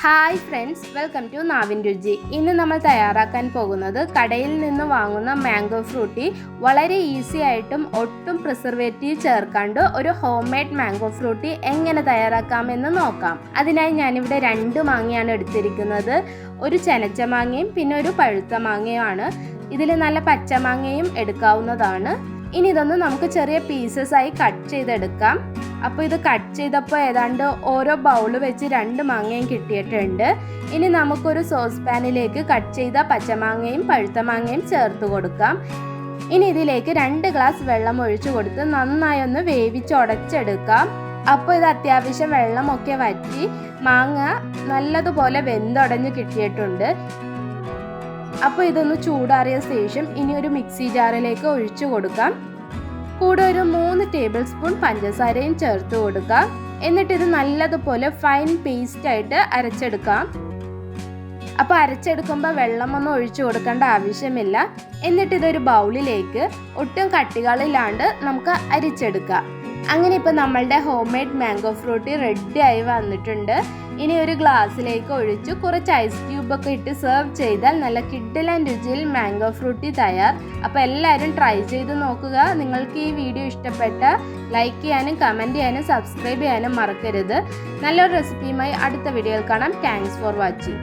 Hi friends welcome to Navin Ruchi ഇന്ന് നമ്മൾ തയ്യാറാക്കാൻ പോകുന്നത് കടയിൽ നിന്ന് വാങ്ങുന്ന മാംഗോ ഫ്രൂട്ടി വളരെ ഈസി ആയിട്ടും ഒട്ടും പ്രിസർവേറ്റീവ് ചേർക്കാണ്ട് ഒരു ഹോം മെയ്ഡ് മാംഗോ ഫ്രൂട്ടി എങ്ങനെ തയ്യാറാക്കാമെന്ന് നോക്കാം. അതിനായി ഞാനിവിടെ രണ്ട് മാങ്ങയാണ് എടുത്തിരിക്കുന്നത്. ഒരു ചെനച്ച മാങ്ങയും പിന്നെ ഒരു പഴുത്ത മാങ്ങയുമാണ്. ഇതിൽ നല്ല പച്ചമാങ്ങയും എടുക്കാവുന്നതാണ്. ഇനി ഇതൊന്ന് നമുക്ക് ചെറിയ പീസസ് ആയി കട്ട് ചെയ്തെടുക്കാം. അപ്പോൾ ഇത് കട്ട് ചെയ്തപ്പോൾ ഏതാണ്ട് ഓരോ ബൗൾ വെച്ച് രണ്ട് മാങ്ങയും കിട്ടിയിട്ടുണ്ട്. ഇനി നമുക്കൊരു സോസ് പാനിലേക്ക് കട്ട് ചെയ്ത പച്ചമാങ്ങയും പഴുത്ത മാങ്ങയും ചേർത്ത് കൊടുക്കാം. ഇനി ഇതിലേക്ക് രണ്ട് ഗ്ലാസ് വെള്ളം ഒഴിച്ചു കൊടുത്ത് നന്നായി ഒന്ന് വേവിച്ച് ഉടച്ചെടുക്കാം. അപ്പോൾ ഇത് അത്യാവശ്യം വെള്ളമൊക്കെ വറ്റി മാങ്ങ നല്ലതുപോലെ വെന്തുടഞ്ഞ് കിട്ടിയിട്ടുണ്ട്. അപ്പോൾ ഇതൊന്ന് ചൂടാറിയ ശേഷം ഇനി ഒരു മിക്സി ജാറിലേക്ക് ഒഴിച്ചു കൊടുക്കാം. കൂടെ ഒരു മൂന്ന് ടേബിൾ സ്പൂൺ പഞ്ചസാരയും ചേർത്ത് കൊടുക്കാം. എന്നിട്ട് ഇത് നല്ലതുപോലെ ഫൈൻ പേസ്റ്റ് ആയിട്ട് അരച്ചെടുക്കാം. അപ്പോൾ അരച്ചെടുക്കുമ്പോൾ വെള്ളമൊന്നും ഒഴിച്ചു കൊടുക്കേണ്ട ആവശ്യമില്ല. എന്നിട്ട് ഇതൊരു ബൗളിലേക്ക് ഒട്ടും കട്ടികളില്ലാണ്ട് നമുക്ക് അരിച്ചെടുക്കാം. അങ്ങനെ ഇപ്പോൾ നമ്മളുടെ home made mango Frooti ready ആയി വന്നിട്ടുണ്ട്. ഇനി ഒരു ഗ്ലാസ്സിലേക്ക് ഒഴിച്ച് കുറച്ച് ഐസ് ക്യൂബൊക്കെ ഇട്ട് സെർവ് ചെയ്താൽ നല്ല കിഡിലൻ രുചിയിൽ മാംഗോ ഫ്രൂട്ടി തയ്യാർ. അപ്പോൾ എല്ലാവരും ട്രൈ ചെയ്ത് നോക്കുക. നിങ്ങൾക്ക് ഈ വീഡിയോ ഇഷ്ടപ്പെട്ട ലൈക്ക് ചെയ്യാനും കമന്റ് ചെയ്യാനും സബ്സ്ക്രൈബ് ചെയ്യാനും മറക്കരുത്. നല്ലൊരു റെസിപ്പിയുമായി അടുത്ത വീഡിയോയിൽ കാണാം. Thanks for watching